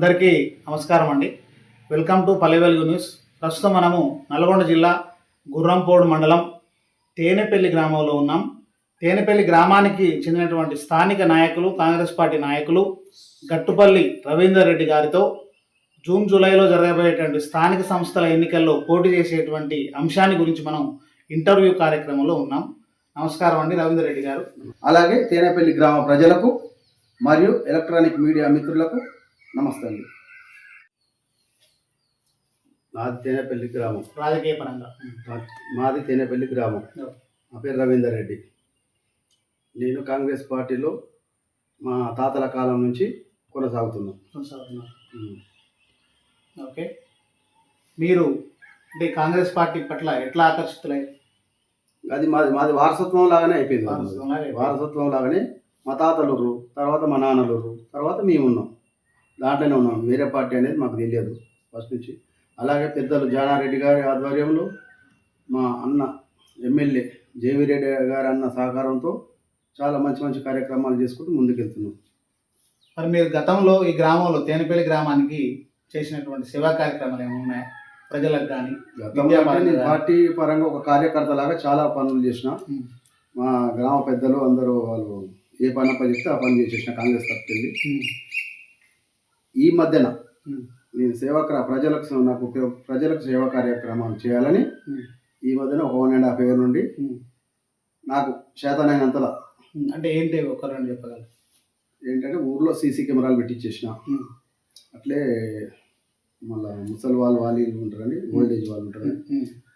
అందరికీ నమస్కారం అండి. Welcome to Pallevelugu news. ప్రస్తుతం మనము నల్గొండ జిల్లా గుర్రంపోడు మండలం తేనెపల్లి గ్రామంలో ఉన్నాం. తేనెపల్లి గ్రామానికి చెందినటువంటి స్థానిక నాయకులు కాంగ్రెస్ పార్టీ నాయకులు గట్టుపల్లి రవీందర్ రెడ్డి గారితో జూన్ జూలైలో జరగబోయేటువంటి స్థానిక సంస్థల ఎన్నికల్లో పోటీ చేసేటువంటి అంశాన్ని గురించి మనం ఇంటర్వ్యూ కార్యక్రమంలో ఉన్నాం. నమస్కారం అండి రవీందర్ రెడ్డి గారు. అలాగే తేనెపల్లి గ్రామ ప్రజలకు మరియు ఎలక్ట్రానిక్ మీడియా మిత్రులకు నమస్తే అండి. నాది తేనెపల్లి గ్రామం. రాజకీయ పరంగా. మాది తేనెపల్లి గ్రామం. నా పేరు రవీందర్ రెడ్డి. నేను కాంగ్రెస్ పార్టీలో మా తాతల కాలం నుంచి కొనసాగుతున్నాం కొనసాగుతున్నారు ఉమ్. ఓకే. మీరు అంటే కాంగ్రెస్ పార్టీ పట్ల ఎట్లా ఆకర్షితులయ్యారు? అది మాది మాది వారసత్వం లాగానే అయిపోయింది. మాది. వారసత్వం లాగానే మా తాతలు తర్వాత మా నాన్నలు తర్వాత మేము ఉన్నాం. దాంట్లోనే ఉన్నాం. వేరే పార్టీ అనేది మాకు తెలియదు ఫస్ట్ నుంచి. అలాగే పెద్దలు జానారెడ్డి గారి ఆధ్వర్యంలో మా అన్న ఎమ్మెల్యే జేవి రెడ్డి గారి అన్న సహకారంతో చాలా మంచి మంచి కార్యక్రమాలు చేసుకుంటూ ముందుకెళ్తున్నాం. మరి మీరు గతంలో ఈ గ్రామంలో తేనెపల్లి గ్రామానికి చేసినటువంటి సేవా కార్యక్రమాలు ఏమైనా ఉన్నాయా? ప్రజలకు కానీ నేను పార్టీ పరంగా ఒక కార్యకర్త లాగా చాలా పనులు చేసిన. మా గ్రామ పెద్దలు అందరూ వాళ్ళు ఏ పని అప్ప చెప్తే ఆ పని చేసేసిన కాంగ్రెస్ వెళ్ళి ఈ మధ్యన నేను సేవా క్ర- ప్రజలకు నాకు ప్రజలకు సేవా కార్యక్రమాలు చేయాలని ఈ మధ్యన ఒక వన్ అండ్ హాఫ్ ఇయర్ నుండి నాకు చేతనైనంతలా అంటే ఏంటి ఒక రెండు చెప్పగలరు? ఏంటంటే ఊర్లో సీసీ కెమెరాలు పెట్టించేసిన. అట్లే మళ్ళా ముసలి వాళ్ళు వాళ్ళు ఉంటారని ఓల్డ్ ఏజ్ వాళ్ళు ఉంటారని.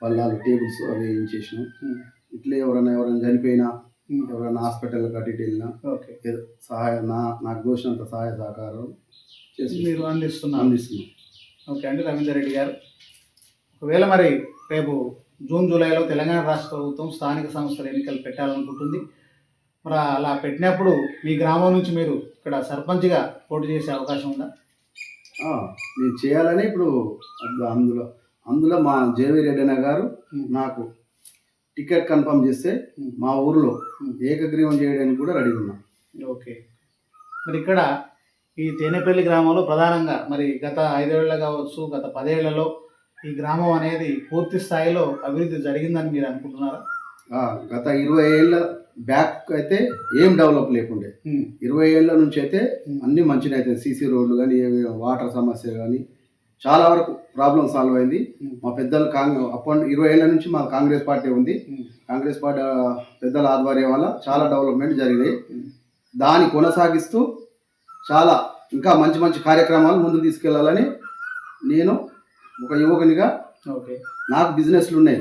పల్లాలు టేబుల్స్ అవి వేయించేసినాం ఉమ్. ఇట్లే ఎవరైనా ఎవరైనా చనిపోయినా. ఎవరైనా హాస్పిటల్ కట్టి వెళ్ళినా సహాయం నా నాకు దోచినంత సహాయ సహకారం మీరు అందిస్తున్నారు. అందిస్తున్నాం. ఓకే అండి రవీందర్ రెడ్డి గారు. ఒకవేళ మరి రేపు జూన్ జూలైలో తెలంగాణ రాష్ట్ర ప్రభుత్వం స్థానిక సంస్థల ఎన్నికలు పెట్టాలనుకుంటుంది. మరి అలా పెట్టినప్పుడు మీ గ్రామం నుంచి మీరు ఇక్కడ సర్పంచ్గా పోటీ చేసే అవకాశం ఉందా? నేను చేయాలని ఇప్పుడు అందులో అందులో మా జేవి రెడ్డి గారు. నాకు టికెట్ కన్ఫర్మ్ చేస్తే. మా ఊర్లో. ఏకగ్రీవం చేయడానికి కూడా రెడీ ఉన్నా. ఓకే. మరి ఇక్కడ ఈ తేనెపల్లి గ్రామంలో ప్రధానంగా మరి గత ఐదేళ్ళ కావచ్చు గత పదేళ్ళలో ఈ గ్రామం అనేది పూర్తి స్థాయిలో అభివృద్ధి జరిగిందని మీరు అనుకుంటున్నారా గత ఇరవై ఏళ్ళ బ్యాక్ అయితే ఏం డెవలప్ లేకుండే. ఇరవై ఏళ్ళ నుంచి అయితే. అన్ని మంచిగా అయితే సీసీ రోడ్లు కానీ వాటర్ సమస్య కానీ చాలా వరకు ప్రాబ్లం సాల్వ్ అయింది. మా పెద్దలు కాంగ్రెస్ అప్పటి ఇరవై ఏళ్ళ నుంచి మా కాంగ్రెస్ పార్టీ ఉంది. కాంగ్రెస్ పార్టీ పెద్దల ఆధ్వర్యం వల్ల చాలా డెవలప్మెంట్ జరిగినాయి. దాన్ని కొనసాగిస్తూ చాలా ఇంకా మంచి మంచి కార్యక్రమాలు ముందుకు తీసుకెళ్ళాలని నేను ఒక యువకునిగా ఓకే నాకు బిజినెస్లు ఉన్నాయి.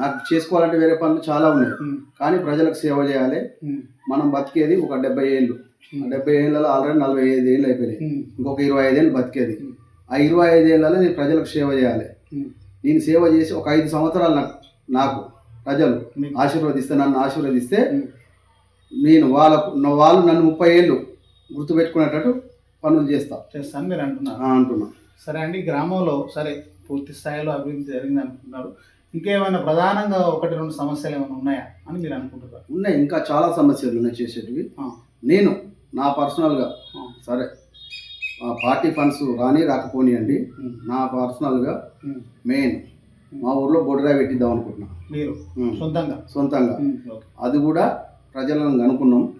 నాకు చేసుకోవాలంటే వేరే పనులు చాలా ఉన్నాయి. కానీ ప్రజలకు సేవ చేయాలి. మనం బతికేది ఒక డెబ్బై ఏళ్ళు డెబ్బై ఏళ్ళలో ఆల్రెడీ నలభై ఐదు ఏళ్ళు అయిపోయినాయి. ఇంకొక ఇరవై ఐదేళ్ళు బతికేది. ఆ ఇరవై ఐదేళ్ళలో నేను ప్రజలకు సేవ చేయాలి. నేను సేవ చేసి ఒక ఐదు సంవత్సరాలు నాకు నాకు ప్రజలు ఆశీర్వదిస్తే నన్ను ఆశీర్వదిస్తే. నేను వాళ్ళకు వాళ్ళు నన్ను ముప్పై ఏళ్ళు గుర్తుపెట్టుకునేటట్టు పనులు చేస్తా. చేస్తాను మీరు అంటున్నారు. ఆ, అంటున్నా. సరే అండి గ్రామంలో సరే పూర్తి స్థాయిలో అభివృద్ధి జరిగింది అనుకుంటున్నారు ఇంకేమైనా ప్రధానంగా ఒకటి రెండు సమస్యలు ఏమైనా ఉన్నాయా అని మీరు అనుకుంటున్నారు? ఉన్నాయి ఇంకా చాలా సమస్యలు ఉన్నాయి చేసేటివి. నేను నా పర్సనల్గా. సరే పార్టీ ఫండ్స్ రాని రాకపోనియండి. నా పర్సనల్గా. మెయిన్ మా ఊర్లో బొడ్రాయి పెట్టిద్దాం అనుకుంటున్నా. మీరు. సొంతంగా? సొంతంగా. అది కూడా ప్రజలను అనుకున్నాం.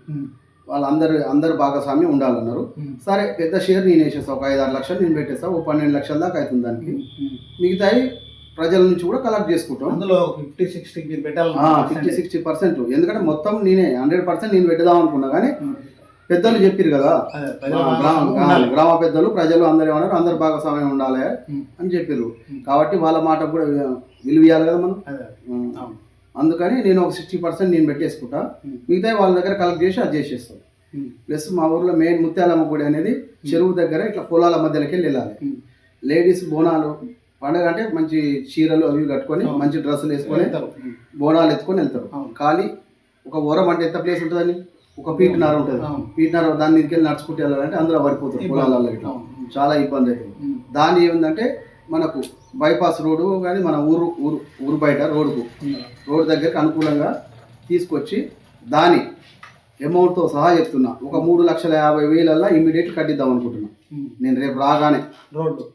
వాళ్ళందరు అందరు భాగస్వామ్యం ఉండాలన్నారు. సరే పెద్ద షేర్ నేను వేసేస్తా ఒక ఐదు ఆరు లక్షలు నేను పెట్టేస్తా ఓ పన్నెండు లక్షల దాకా అవుతుంది దానికి. మిగతాయి ప్రజల నుంచి కూడా కలెక్ట్ చేసుకుంటాం. అందులో ఫిఫ్టీ సిక్స్టీ మీరు ఫిఫ్టీ పెట్టాలి సిక్స్టీ పర్సెంట్. ఎందుకంటే మొత్తం నేనే హండ్రెడ్ పర్సెంట్ నేను పెడదాం అనుకున్నా కానీ పెద్దలు చెప్పారు కదా. గ్రామ పెద్దలు ప్రజలు అందరు ఏమన్నారు అందరు భాగస్వామ్యం ఉండాలి. అని చెప్పారు. కాబట్టి వాళ్ళ మాట కూడా విలువ ఇవ్వాలి కదా మనం. అందుకని నేను ఒక సిక్స్టీ పర్సెంట్ నేను పెట్టేసుకుంటా ఉమ్. మిగతా వాళ్ళ దగ్గర కలెక్ట్ చేసి అది చేసేస్తాం. ప్లస్ మా ఊర్లో మెయిన్ ముత్యాలమ్మ గుడి అనేది చెరువు దగ్గర ఇట్లా పొలాల మధ్యలోకి వెళ్ళి వెళ్ళాలి. లేడీస్ బోనాలు పండగ అంటే మంచి చీరలు అవి కట్టుకొని. మంచి డ్రెస్సులు వేసుకొని. బోనాలు ఎత్తుకొని వెళ్తారు. ఖాళీ ఒక ఓరం అంటే ఎంత ప్లేస్ ఉంటుందని ఒక పీటినార ఉంటుంది. పీటినార దాని మీదకి వెళ్ళి నడుచుకుంటూ వెళ్ళాలంటే అందరూ పడిపోతారు పొలాలలో ఇట్లా. చాలా ఇబ్బంది అవుతుంది. దాని ఏమిందంటే మనకు బైపాస్ రోడ్డు కానీ మన ఊరు ఊరు ఊరు బయట రోడ్డుకు. రోడ్డు దగ్గరికి అనుకూలంగా తీసుకొచ్చి దాని అమౌంట్తో సహా చెప్తున్నా. ఒక మూడు లక్షల యాభై వేలల్లా ఇమీడియట్ కట్టిద్దాం అనుకుంటున్నా. నేను రేపు రాగానే. రోడ్డు.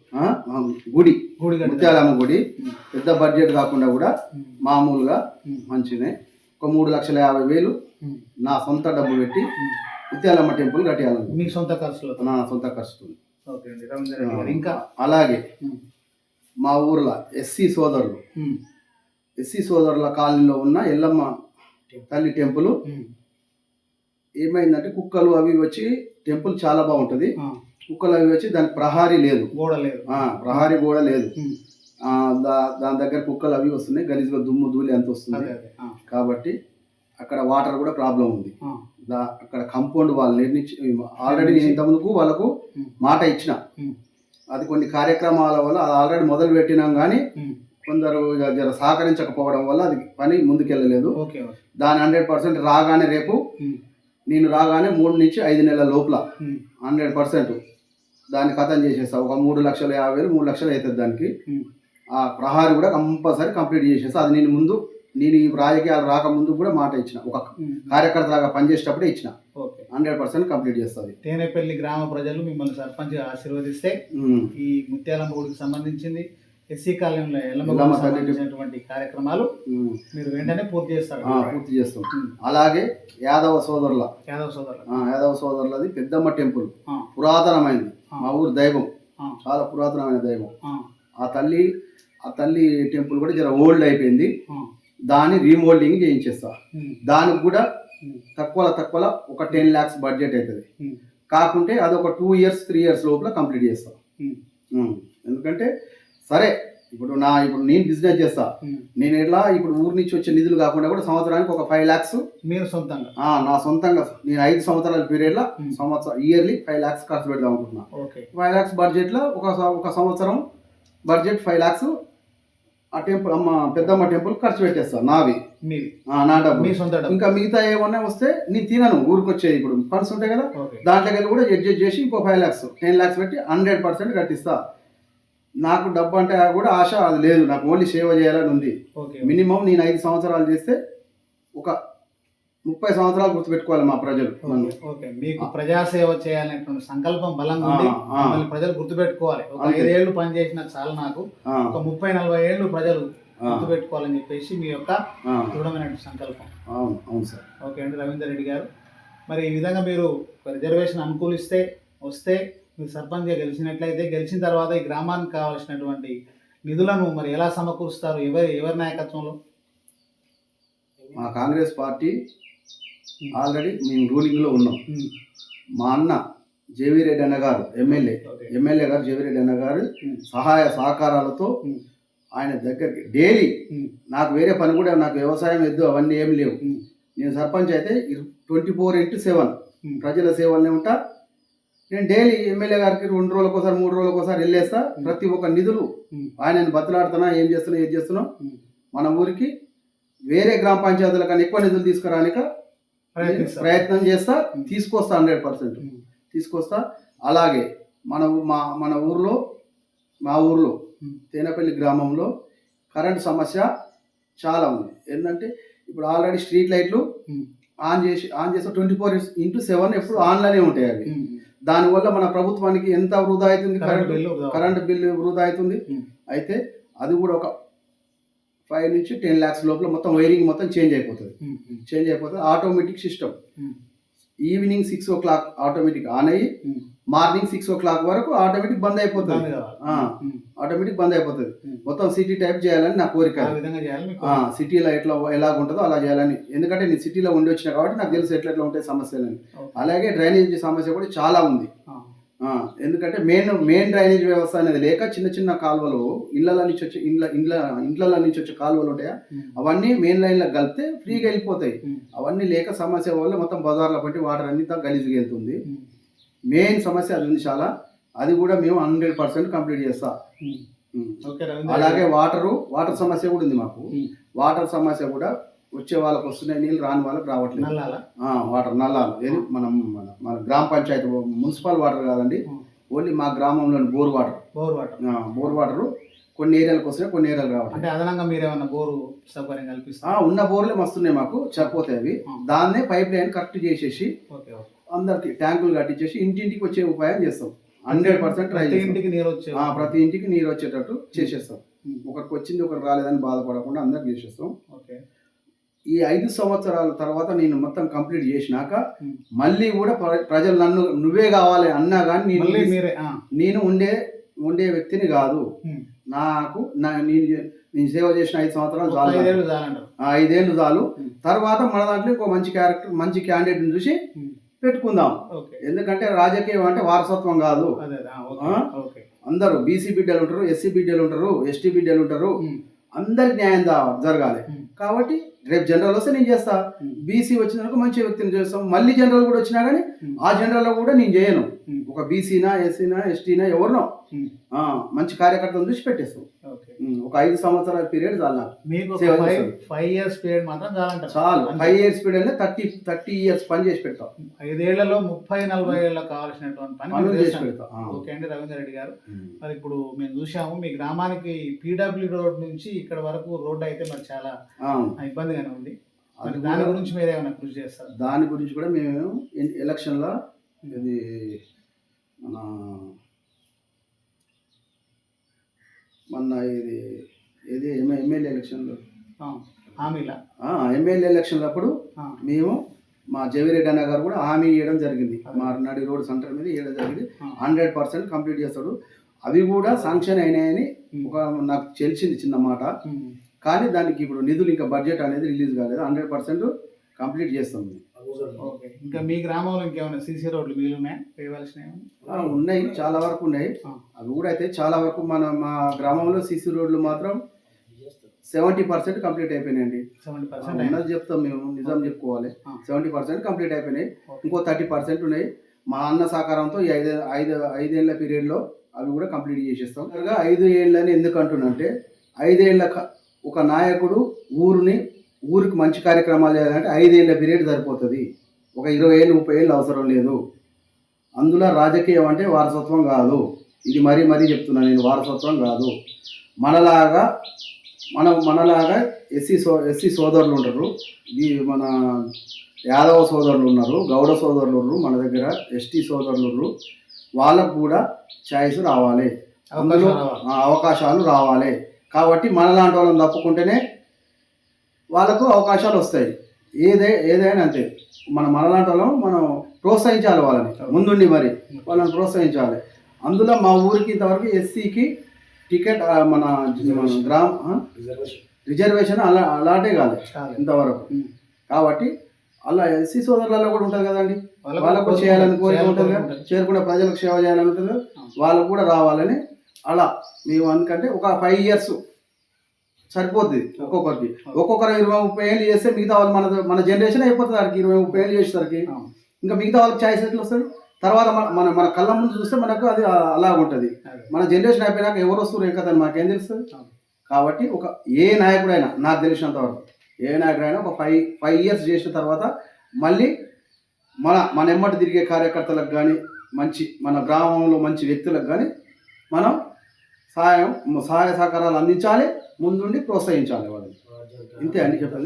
గుడి. గుడి. ముత్యాలమ్మ గుడి. పెద్ద బడ్జెట్ కాకుండా కూడా. మామూలుగా. మంచినే. ఒక మూడు లక్షల యాభై వేలు. నా సొంత డబ్బు పెట్టి ముత్యాలమ్మ టెంపుల్ కట్టేయాలనుకుంటున్నా. మీ సొంత ఖర్చులో నా సొంత ఖర్చు ఓకే అండి. ఇంకా? అలాగే. మా ఊర్లో ఎస్సీ సోదరులు. ఎస్సీ సోదరుల కాలనీలో ఉన్న ఎల్లమ్మ తల్లి టెంపుల్. ఏమైందంటే కుక్కలు అవి వచ్చి టెంపుల్ చాలా బాగుంటుంది. కుక్కలు అవి వచ్చి దానికి ప్రహారీ లేదు. గోడ లేదు. ప్రహారీ కూడా లేదు. దాని దగ్గర కుక్కలు అవి వస్తున్నాయి. గలీజ్గా దుమ్ము ధూళి అంత వస్తుంది. కాబట్టి అక్కడ వాటర్ కూడా ప్రాబ్లం ఉంది. అక్కడ కంపౌండ్ వాళ్ళు నిర్మించి ఆల్రెడీ నేను ఇంతకుముందుకు వాళ్ళకు. మాట ఇచ్చిన. అది కొన్ని కార్యక్రమాల వల్ల అది ఆల్రెడీ మొదలు పెట్టినాం కానీ. కొందరు జర సహకరించకపోవడం వల్ల అది పని ముందుకెళ్ళలేదు దాని హండ్రెడ్ పర్సెంట్ రాగానే రేపు. నేను రాగానే మూడు నుంచి ఐదు నెలల లోపల. హండ్రెడ్ పర్సెంట్ దాన్ని ఖతం చేసేస్తా ఒక మూడు లక్షల యాభై వేలు మూడు లక్షలు అవుతుంది దానికి. ఆ ప్రహారీ కూడా కంపల్సరీ కంప్లీట్ చేసేస్తా అది నేను ముందు నేను ఈ రాజకీయాలు రాకముందు కూడా మాట ఇచ్చిన ఒక ఉమ్. కార్యకర్తలాగా పనిచేసేటప్పుడే ఇచ్చిన హండ్రెడ్ పర్సెంట్ కంప్లీట్ చేస్తుంది తేనెపల్లి గ్రామ ప్రజలు మిమ్మల్ని సర్పంచ్ ఆశీర్వదిస్తే ఈ ముత్యాలమ్మ గుడికి సంబంధించింది ఎస్సీ కాలనీలో ఎల్లమ్మ సంబంధించినటువంటి కార్యక్రమాలు మీరు వెంటనే పూర్తి చేస్తారు పూర్తి చేస్తాం. అలాగే యాదవ సోదరుల యాదవ్ సోదరులు యాదవ సోదరులది పెద్దమ్మ టెంపుల్. పురాతనమైనది. మా ఊరు దైవం. చాలా పురాతనమైన దైవం ఆ. తల్లి ఆ తల్లి టెంపుల్ కూడా జర ఓల్డ్ అయిపోయింది. దాన్ని రీమోల్డింగ్ చేయించేస్తా. దానికి కూడా ఉమ్. తక్కువ తక్కువ ఒక టెన్ ల్యాక్స్ బడ్జెట్ అవుతుంది. కాకుంటే అది ఒక టూ ఇయర్స్ త్రీ ఇయర్స్ లోపల కంప్లీట్ చేస్తాం. ఎందుకంటే సరే ఇప్పుడు నా ఇప్పుడు నేను బిజినెస్ చేస్తా. నేను ఎట్లా ఇప్పుడు ఊరి నుంచి వచ్చే నిధులు కాకుండా కూడా సంవత్సరానికి ఒక ఫైవ్ ల్యాక్స్ మీరు సొంతంగా నా సొంతంగా నేను ఐదు సంవత్సరాల పీరియడ్లో. సంవత్సరం ఇయర్లీ ఫైవ్ ల్యాక్స్ ఖర్చు పెడదాం అనుకుంటున్నా ఫైవ్ ల్యాక్స్ బడ్జెట్లో ఒక ఒక సంవత్సరం బడ్జెట్ ఫైవ్ ల్యాక్స్ ఆ టెంపుల్ అమ్మ పెద్దమ్మ టెంపుల్ ఖర్చు పెట్టేస్తా నావి. నా డబ్బు ఇంకా మిగతా ఏమన్నా వస్తే నేను తినను ఊరికి వచ్చే ఇప్పుడు ఫండ్స్ ఉంటాయి కదా దాంట్లోకి కూడా అడ్జస్ట్ చేసి ఇంకో ఫైవ్ ల్యాక్స్ టెన్ ల్యాక్స్ పెట్టి హండ్రెడ్ పర్సెంట్ కట్టిస్తా. నాకు డబ్బు అంటే కూడా ఆశ అది లేదు. నాకు ఓన్లీ సేవ చేయాలని ఉంది. మినిమం నేను ఐదు సంవత్సరాలు చేస్తే ఒక ముప్పై సంవత్సరాలు గుర్తుపెట్టుకోవాలి మా ప్రజలు ఓకే, మీకు ప్రజాసేవ చేయాలనేటువంటి సంకల్పం బలంగా ఉంది. మిమ్మల్ని ప్రజలు గుర్తుపెట్టుకోవాలి. ఒక అంతే. ఐదేళ్ళు పనిచేసిన చాలు నాకు. ఒక ముప్పై నలభై ఏళ్ళు ప్రజలు. గుర్తుపెట్టుకోవాలని చెప్పేసి మీ యొక్క ఆ, దృఢమైనటువంటి సంకల్పం. అవును అవును సార్. ఓకే అండి రవీందర్ రెడ్డి గారు. మరి ఈ విధంగా మీరు రిజర్వేషన్ అనుకూలిస్తే వస్తే మీరు సర్పంచ్గా గెలిచినట్లయితే గెలిచిన తర్వాత ఈ గ్రామానికి కావాల్సినటువంటి నిధులను మరి ఎలా సమకూరుస్తారు? ఎవరి ఎవరి నాయకత్వంలో? మా కాంగ్రెస్ పార్టీ ఆల్రెడీ మేము రూలింగ్లో ఉన్నాం. ఉమ్, మా అన్న జేవీ రెడ్డి అన్న గారు ఎమ్మెల్యే. ఎమ్మెల్యే గారు జేవీ రెడ్డి అన్న గారు ఉమ్, సహాయ సహకారాలతో ఆయన దగ్గరికి డైలీ నాకు వేరే పని కూడా నాకు వ్యవసాయం ఎద్దు అవన్నీ ఏం లేవు. నేను సర్పంచ్ అయితే ట్వంటీ ఫోర్ ఇంటూ సెవెన్. ప్రజల సేవలనే ఉంటా. నేను డైలీ ఎమ్మెల్యే గారికి రెండు రోజులకు ఒకసారి మూడు రోజులకు ఒకసారి వెళ్ళేస్తా ప్రతి ఒక్క నిధులు ఉమ్, ఆయన బతలాడుతున్నా ఏం చేస్తున్నా ఏం చేస్తున్నా. మన ఊరికి వేరే గ్రామ పంచాయతీల కన్నా ఎక్కువ నిధులు తీసుకురానిక. ప్రయత్నం చేస్తా. తీసుకొస్తా హండ్రెడ్ పర్సెంట్. తీసుకొస్తా. అలాగే మన మా మన ఊర్లో మా ఊర్లో. తేనపల్లి గ్రామంలో కరెంట్ సమస్య చాలా ఉంది. ఏంటంటే ఇప్పుడు ఆల్రెడీ స్ట్రీట్ లైట్లు ఆన్ చేసి ఆన్ చేస్తే ట్వంటీ ఫోర్ ఇంటూ సెవెన్ ఎప్పుడు ఆన్లోనే ఉంటాయి అవి. దానివల్ల మన ప్రభుత్వానికి ఎంత వృధా అవుతుంది కరెంట్ కరెంట్ బిల్లు వృధా. కరెంట్ బిల్లు వృధా అవుతుంది. అయితే అది కూడా ఒక ఫైవ్ నుంచి టెన్ ల్యాక్స్ లోపల మొత్తం వైరింగ్ మొత్తం చేంజ్ అయిపోతుంది. చేంజ్ అయిపోతుంది. Automatic system. Evening six o'clock automatic on అయ్యి. మార్నింగ్ సిక్స్ ఓ క్లాక్ వరకు ఆటోమేటిక్ బంద్ అయిపోతుంది. ఆటోమేటిక్ బంద్ అయిపోతుంది. మొత్తం సిటీ టైప్ చేయాలని నా కోరిక. సిటీలో ఎట్లా ఎలా ఉంటుందో అలా చేయాలని. ఎందుకంటే నేను సిటీలో ఉండి వచ్చిన కాబట్టి నాకు తెలుసు ఎట్లా ఎట్లా ఉంటాయి సమస్యలని. అలాగే డ్రైనేజ్ సమస్య కూడా చాలా ఉంది. ఎందుకంటే మెయిన్ మెయిన్ డ్రైనేజ్ వ్యవస్థ అనేది లేక చిన్న చిన్న కాలువలు ఇళ్ళ నుంచి వచ్చే ఇండ్ల ఇండ్ల ఇండ్ల నుంచి వచ్చే కాలువలు ఉంటాయా? అవన్నీ మెయిన్ లైన్లో కలిపితే ఫ్రీగా వెళ్ళిపోతాయి. అవన్నీ లేక సమస్య వల్ల మొత్తం బజార్లో పట్టి వాటర్ అన్ని గలీజ్గా వెళ్తుంది. మెయిన్ సమస్య అది ఉంది చాలా. అది కూడా మేము హండ్రెడ్ పర్సెంట్ కంప్లీట్ చేస్తాం. అలాగే వాటరు వాటర్ సమస్య కూడా ఉంది మాకు. వాటర్ సమస్య కూడా వచ్చే వాళ్ళకి వస్తున్నాయి నీళ్ళు రాని వాళ్ళకి రావట్లేదు. వాటర్ నల్లాలు. ఏది? మనం మన గ్రామ పంచాయతీ మున్సిపల్ వాటర్ కాదండి. ఓన్లీ మా గ్రామంలోని bore water. Bore water. Bore water కొన్ని ఏరియాలకు వస్తున్నాయి కొన్ని ఏరియాలు రావట్లేదు. అంటే అదనంగా మీరేమన్నా బోరు సౌకర్యం ఆ, కల్పిస్తారు ఉన్న బోర్లే మస్తున్నాయి మాకు చెప్పపోతే అవి. దాన్నే పైప్ లైన్ కరెక్ట్ చేసేసి అందరికి ట్యాంకులు కట్టించేసి ఇంటింటికి వచ్చే ఉపాయం చేస్తాం. హండ్రెడ్ పర్సెంట్ ట్రై ఇంటికి నీరు వచ్చే ప్రతి ఇంటికి నీరు వచ్చేటట్టు చేసేస్తాం. ఒకరికి వచ్చింది ఒకరికి రాలేదని బాధపడకుండా అందరికి చేసేస్తాం. ఓకే. ఈ ఐదు సంవత్సరాల తర్వాత నేను మొత్తం కంప్లీట్ చేసినాక. మళ్ళీ కూడా ప్ర- ప్రజలు నన్ను నువ్వే కావాలి అన్నా కానీ నేను ఉండే ఉండే వ్యక్తిని కాదు. నాకు నా నేను నేను సేవ చేసిన ఐదు సంవత్సరాలు ఒక చాలు. ఐదేళ్ళు చాలు. తర్వాత మన దాంట్లో ఇంకో మంచి క్యారెక్టర్ మంచి క్యాండిడేట్ని చూసి. పెట్టుకుందాం. ఎందుకంటే రాజకీయం అంటే వారసత్వం కాదు. అందరూ బీసీ బిడ్డలు ఉంటారు ఎస్సీ బిడ్డలు ఉంటారు ఎస్టీ బిడ్డలు ఉంటారు. ఉమ్. అందరికి న్యాయం జరగాలి. కాబట్టి రేపు జనరల్ వస్తే నేను చేస్తా. బీసీ వచ్చినందుకు మంచి వ్యక్తిని చేస్తాం మళ్ళీ జనరల్ కూడా వచ్చినా కానీ. ఆ జనరల్లో కూడా నేను చేయను. ఒక బీసీనా ఎస్సీనా ఎస్టీనా ఎవరినో. ఆ, మంచి కార్యకర్తను చూసి పెట్టేస్తాం. ఓకే. ఉమ్, ఒక ఐదు సంవత్సరాల పీరియడ్ చాలా ఫైవ్ ఇయర్స్ పీరియడ్ మాత్రం చాలు. Five years period thirty thirty years పని చేసి పెడతాం. ఐదేళ్ళలో ముప్పై నలభై ఏళ్ళకి కావాల్సినటువంటి పని చేసి. పెడతాం. ఓకే అండి రవీంద్ర రెడ్డి గారు. ఉమ్. మరి ఇప్పుడు మేము చూసాము మీ గ్రామానికి పీడబ్ల్యూ రోడ్ నుంచి ఇక్కడ వరకు రోడ్డు అయితే మరి చాలా ఇబ్బందిగానే ఉంది. దాని గురించి మీరు ఏమైనా కృషి చేస్తారు? దాని గురించి కూడా మేము ఎలక్షన్లో ఇది మన మొన్న ఇది ఇది ఎమ్మె- ఎమ్మెల్యే ఎలక్షన్లో. హామీలా. ఎమ్మెల్యే ఎలక్షన్లో అప్పుడు ఆ, మేము మా జవిరెడ్డి అన్న గారు కూడా హామీ ఇవ్వడం జరిగింది. మా నడి రోడ్ సెంటర్ మీద ఇవ్వడం జరిగింది. హండ్రెడ్ పర్సెంట్ కంప్లీట్ చేస్తాడు. అవి కూడా శాంక్షన్ అయినాయని ఒక నాకు తెలిసింది చిన్న మాట. కానీ దానికి ఇప్పుడు నిధులు ఇంకా బడ్జెట్ అనేది రిలీజ్ కాలేదు. హండ్రెడ్ పర్సెంట్ కంప్లీట్ చేస్తాం. ఓకే. ఇంకా మీ గ్రామంలో ఇంకేమైనా సీసీ రోడ్లు వేయవలసినవి ఆ, ఉన్నాయి. చాలా వరకు ఉన్నాయి. అవి కూడా అయితే చాలా వరకు మన మా గ్రామంలో సీసీ రోడ్లు మాత్రం సెవెంటీ పర్సెంట్ కంప్లీట్ అయిపోయినాయండి. సెవెంటీ పర్సెంట్ ఉన్నది చెప్తాం మేము నిజం చెప్పుకోవాలి. సెవెంటీ పర్సెంట్ కంప్లీట్ అయిపోయినాయి. ఇంకో థర్టీ పర్సెంట్ ఉన్నాయి. మా అన్న సహకారంతో ఈ ఐదు ఐదు ఐదేళ్ళ పీరియడ్లో అవి కూడా కంప్లీట్ చేసేస్తాం. ఐదు ఏళ్ళని ఎందుకు అంటున్నంటే ఐదేళ్ళ క- ఒక నాయకుడు ఊరిని ఊరికి మంచి కార్యక్రమాలు చేయాలంటే ఐదేళ్ళ పీరియడ్ సరిపోతుంది. ఒక ఇరవై ఏళ్ళు ముప్పై ఏళ్ళు అవసరం లేదు. అందులో రాజకీయం అంటే వారసత్వం కాదు. ఇది మరీ మరీ చెప్తున్నా నేను వారసత్వం కాదు. మనలాగా మన మనలాగా ఎస్సీ సో ఎస్సీ సోదరులు ఉంటారు. ఈ మన యాదవ సోదరులు ఉన్నారు గౌడ సోదరులు ఉన్నారు మన దగ్గర ఎస్టీ సోదరులు ఉన్నారు. వాళ్ళకు కూడా ఛాయిస్ రావాలి. అందులో అవకాశాలు రావాలి. కాబట్టి మనలాంటి వాళ్ళని తప్పుకుంటేనే వాళ్ళకు అవకాశాలు వస్తాయి. ఏదే ఏదైనా అంతే మన మనలాంటి వాళ్ళం మనం ప్రోత్సహించాలి వాళ్ళని. ముందుండి మరి వాళ్ళని ప్రోత్సహించాలి. అందులో మా ఊరికి ఇంతవరకు ఎస్సీకి టికెట్ మన మన గ్రామ? రిజర్వేషన్ అలా అలాంటే కాదు. ఇంతవరకు. కాబట్టి అలా ఎస్సీ సోదరులలో కూడా ఉంటుంది కదండి. వాళ్ళకు చేయాలని కోరిక ఉంటుంది కదా. చేరుకునే ప్రజలకు సేవ చేయాలని ఉంటుంది వాళ్ళకు కూడా రావాలని అలా మేము అందుకంటే ఒక ఫైవ్ ఇయర్స్ సరిపోద్ది ఒక్కొక్కరికి. ఒక్కొక్కరు ఇరవై ముప్పై ఏళ్ళు చేస్తే మిగతా వాళ్ళు మన మన జనరేషన్ అయిపోతుంది వాడికి ఇరవై ముప్పై ఏళ్ళు చేసేసరికి. ఇంకా మిగతా వాళ్ళకి ఛాయిస్ ఎట్లా వస్తుంది? తర్వాత మన మన మన కళ్ళ ముందు చూస్తే మనకు అది అలా ఉంటుంది. మన జనరేషన్ అయిపోయినాక ఎవరు వస్తారు? ఇంకా మాకేం తెలుస్తుంది? అవును. కాబట్టి ఒక ఏ నాయకుడైనా నాకు తెలిసినంత వరకు ఏ నాయకుడైనా ఒక ఫైవ్ ఫైవ్ ఇయర్స్ చేసిన తర్వాత మళ్ళీ మన మన ఎమ్మటి తిరిగే కార్యకర్తలకు కానీ మంచి మన గ్రామంలో మంచి వ్యక్తులకు కానీ మనం సహాయం సహాయ సహకారాలు అందించాలి ముందుండి ప్రోత్సహించాలి వాళ్ళని ఇంతే అండి చెప్పండి